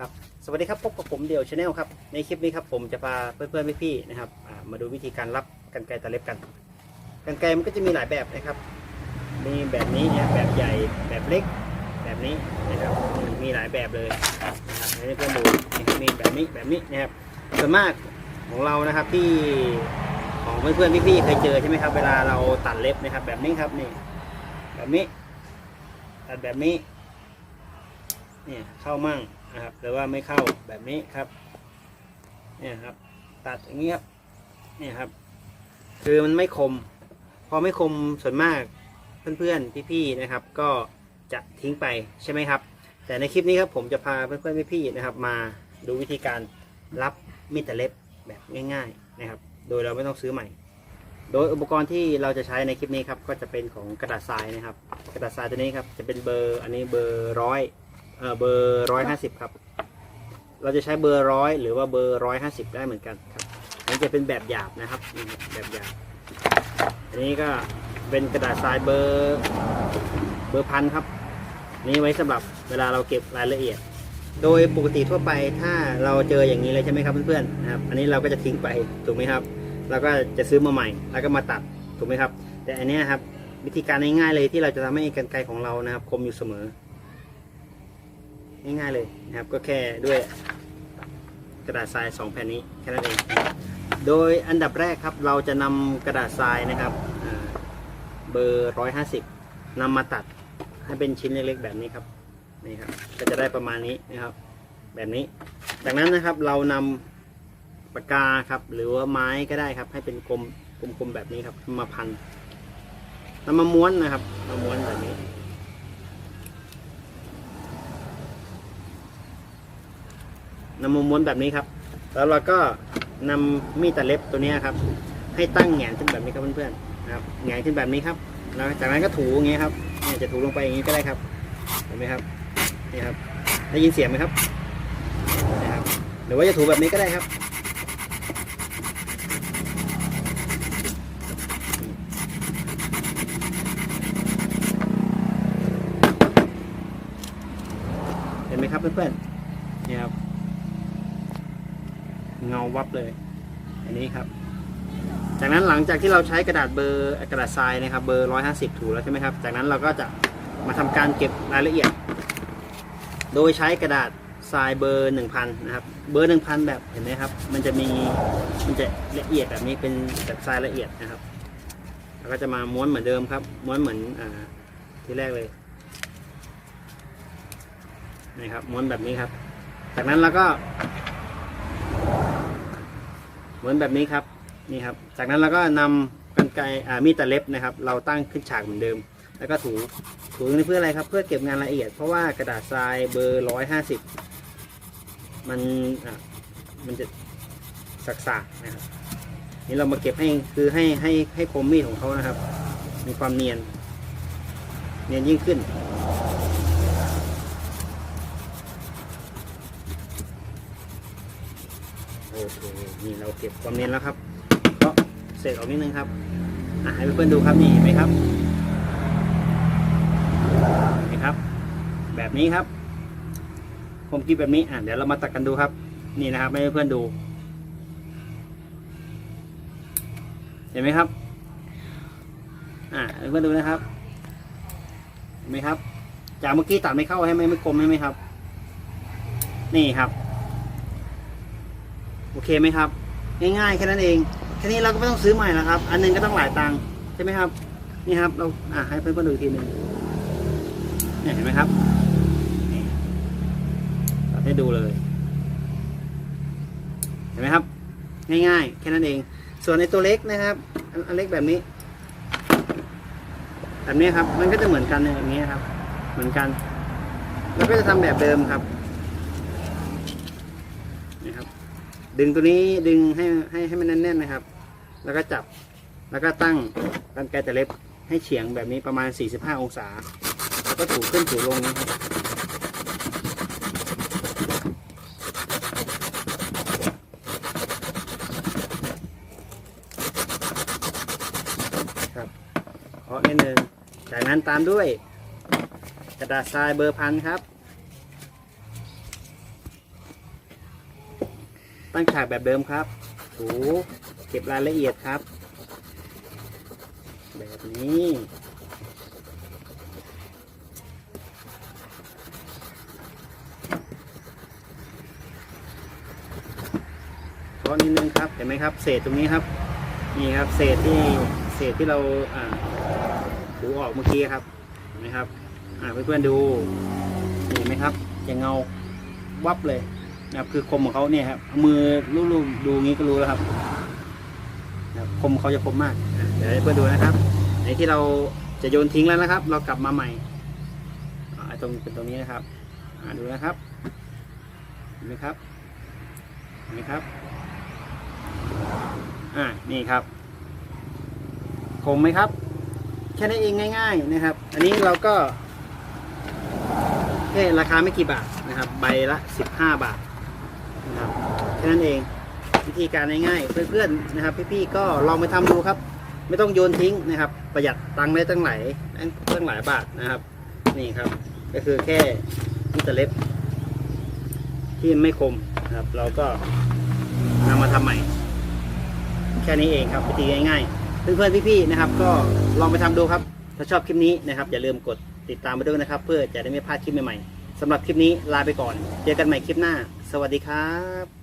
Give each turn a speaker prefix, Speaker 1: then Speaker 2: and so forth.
Speaker 1: ครับสวัสดีครับพบกับผมเดี่ยวชาแนลครับในคลิปนี้ครับผมจะพาเพื่อนๆพี่ๆนะครับมาดูวิธีการรับกันไกรตะเล็บกัน กันไกรมันก็จะมีหลายแบบนะครับ มีแบบนี้นะแบบใหญ่แบบเล็กแบบนี้นะครับมีหลายแบบเลยนะครับให้เพื่อนๆดูมีแบบนี้แบบนี้นะครับส่วนมากของเรานะครับที่ของเพื่อนๆพี่ๆเคยเจอใช่ไหมครับ เวลาเราตัดเล็บนะครับ แบบนี้ครับนี่แบบนี้ ตัดแบบนี้เนี่ยเข้ามั่ง นะครับหรือว่าไม่เข้าแบบนี้ครับเนี่ยครับ ตัดอย่างนี้ครับเนี่ยครับ คือมันไม่คม พอไม่คมส่วนมากเพื่อนๆพี่ๆนะครับ ก็จะทิ้งไปใช่ไหมครับ แต่ในคลิปนี้ครับผมจะพาเพื่อนๆพี่ๆนะครับ มาดูวิธีการรับมีดตัดเล็บแบบง่าย ๆนะครับ โดยเราไม่ต้องซื้อใหม่ โดยอุปกรณ์ที่เราจะใช้ในคลิปนี้ครับก็จะเป็นของกระดาษทรายนะครับ กระดาษทรายตัวนี้ครับจะเป็นเบอร์อันนี้เบอร์ร้อย อ่อเบอร์ร้อยห้าสิบครับ เราจะใช้เบอร์ร้อยหรือว่าเบอร์ร้อยห้าสิบได้เหมือนกันครับอันนี้จะเป็นแบบหยาบนะครับนี่แบบหยาบอันนี้ก็เป็นกระดาษทรายเบอร์เบอร์พันครับนี่ไว้สำหรับเวลาเราเก็บรายละเอียด โดยปกติทั่วไปถ้าเราเจออย่างนี้เลยใช่ไหมครับเพื่อนๆนะครับ อันนี้เราก็จะทิ้งไปถูกไหมครับ เราก็จะซื้อมาใหม่ แล้วก็มาตัดถูกไหมครับ แต่อันนี้ครับวิธีการง่ายๆเลยที่เราจะทำให้กรรไกรของเรานะครับ คมอยู่เสมอ ง่ายๆเลยนะครับ ก็แค่ด้วยกระดาษทรายสองแผ่นนี้แค่นั้นเองโดยอันดับแรกครับเราจะนำกระดาษทรายนะครับเบอร์ร้อยห้าสิบนำมาตัดให้เป็นชิ้นเล็กๆ แบบนี้ครับนี่ครับก็จะได้ประมาณนี้นะครับ แบบนี้ จากนั้นนะครับเรานำปากกาครับ หรือว่าไม้ก็ได้ครับ ให้เป็นกลมกลมๆแบบนี้ครับมาพันนำมาม้วนนะครับมาม้วนแบบนี้ นำมาม้วนแบบนี้ครับ แล้วเราก็นำมีดตัดเล็บตัวนี้ครับ ให้ตั้งแหงนขึ้นแบบนี้ครับเพื่อนๆนะครับแหงนขึ้นแบบนี้ครับแล้วจากนั้นก็ถูอย่างเงี้ยครับเนี่ยจะถูลงไปอย่างนี้ก็ได้ครับเห็นไหมครับนี่ครับได้ยินเสียงไหมครับนะครับหรือว่าจะถูแบบนี้ก็ได้ครับเห็นไหมครับเพื่อนๆนี่ครับ เงาวับเลย อันนี้ครับ จากนั้นหลังจากที่เราใช้กระดาษเบอร์กระดาษทรายนะครับ เบอร์150ถูแล้วใช่ไหมครับ จากนั้นเราก็จะมาทำการเก็บรายละเอียด โดยใช้กระดาษทรายเบอร์1,000นนะครับ เบอร์1,000แบบเห็นไหมครับ มันจะมีมันจะละเอียดแบบนี้เป็นแบบทรายละเอียดนะครับแล้วก็จะมาม้วนเหมือนเดิมครับ ม้วนเหมือนอที่แรกเลยนี่ครับม้วนแบบนี้ครับ จากนั้นเราก็ มือนแบบนี้ครับนี่ครับ จากนั้นเราก็นำกันไกรอ่ามีดตัดเล็บนะครับ เราตั้งขึ้นฉากเหมือนเดิม แล้วก็ถูถูนี้เพื่ออะไรครับ เพื่อเก็บงานละเอียด เพราะว่ากระดาษทรายเบอร์ร้อยห้าสิบมันอะมันจะสักๆนะครับนี่เรามาเก็บให้คือให้ให้ให้คมมีดของเขานะครับ มีความเนียน เนียนยิ่งขึ้น โอ เคนี่เราเก็บความเนียนแล้วครับก็เสร็จออกนิดนึงครับอะให้เพื่อนๆดูครับนี่เห็นไหมครับเห็นไหมครับ แบบนี้ครับ ผมกินแบบนี้อะเดี๋ยวเรามาตัดกันดูครับ นี่นะครับให้เพื่อนๆดู เห็นไหมครับอ่าให้เพื่อนดูนะครับเห็นไหมครับ จากเมื่อกี้ตัดไม่เข้าให้ไหมไม่กลมให้ไหมครับ นี่ครับ โอเคไหมครับ ง่ายๆแค่นั้นเองแค่นี้เราก็ไม่ต้องซื้อใหม่แล้วครับ อันหนึงก็ต้องหลายตังค์ใช่ไหมครับ นี่ครับ เราอ่าให้เพื่อนๆดูอีกทีหนึ่งเนี่ยเห็นไหมครับนี่ตัดให้ดูเลย เห็นไหมครับ ง่ายๆ แค่นั้นเอง ส่วนในตัวเล็กนะครับอันเล็กแบบนี้แบบนี้ครับ มันก็จะเหมือนกันอย่างนี้ครับ เหมือนกัน แล้วก็จะทำแบบเดิมครับนี่ครับ ดึงตัวนี้ดึงให้ให้ให้มันแน่นๆนะครับ แล้วก็จับแล้วก็ตั้งกันไกรแต่เล็บให้เฉียงแบบนี้ประมาณ 45 องศา แล้วก็ถูขึ้นถูลงนะครับครับเคาะนิดนึงจากนั้นตามด้วยกระดาษทรายเบอร์พันครับ ตั้งฉากแบบเดิมครับถูเก็บรายละเอียดครับ แบบนี้เพราะนิดนึงครับ เห็นไหมครับ เศษตรงนี้ครับ นี่ครับ เศษที่เศษที่เราอ่าถูออกเมื่อกี้ครับ เห็นไหมครับ อ่าเพื่อนๆดู เห็นไหมครับ จะเงาวับเลย นะครับ คือคมของเขาเนี่ยครับเอามือลูบๆดูงี้ก็รู้แล้วครับนะครับคมเขาจะคมมากอะเดี๋ยวให้เพื่อนดูนะครับในที่เราจะโยนทิ้งแล้วนะครับ เรากลับมาใหม่อ่าตรงเป็นตรงนี้นะครับอ่าดูนะครับเห็นไหมครับเห็นไหมครับอ่านี่ครับ คมไหมครับ แค่นั้นเองง่าย ๆนะครับ อันนี้เราก็แค่ราคาไม่กี่บาทนะครับ ใบละ 15 บาท นะครับแค่นั้นเองวิธีการง่ายๆเพื่อนๆนะครับ พี่ๆก็ลองไปทำดูครับ ไม่ต้องโยนทิ้งนะครับ ประหยัดตังค์ได้ตั้งหลายตั้งหลายบาทนะครับ นี่ครับ ก็คือแค่ที่ตะเล็บ ที่ไม่คมนะครับ เราก็นำมาทำใหม่ แค่นี้เองครับวิธีง่ายๆเพื่อนๆพี่ๆนะครับ ก็ลองไปทำดูครับ ถ้าชอบคลิปนี้นะครับ อย่าลืมกดติดตามมาด้วยนะครับ เพื่อจะได้ไม่พลาดคลิปใหม่ๆ สำหรับคลิปนี้ลาไปก่อน เจอกันใหม่คลิปหน้า สวัสดีครับ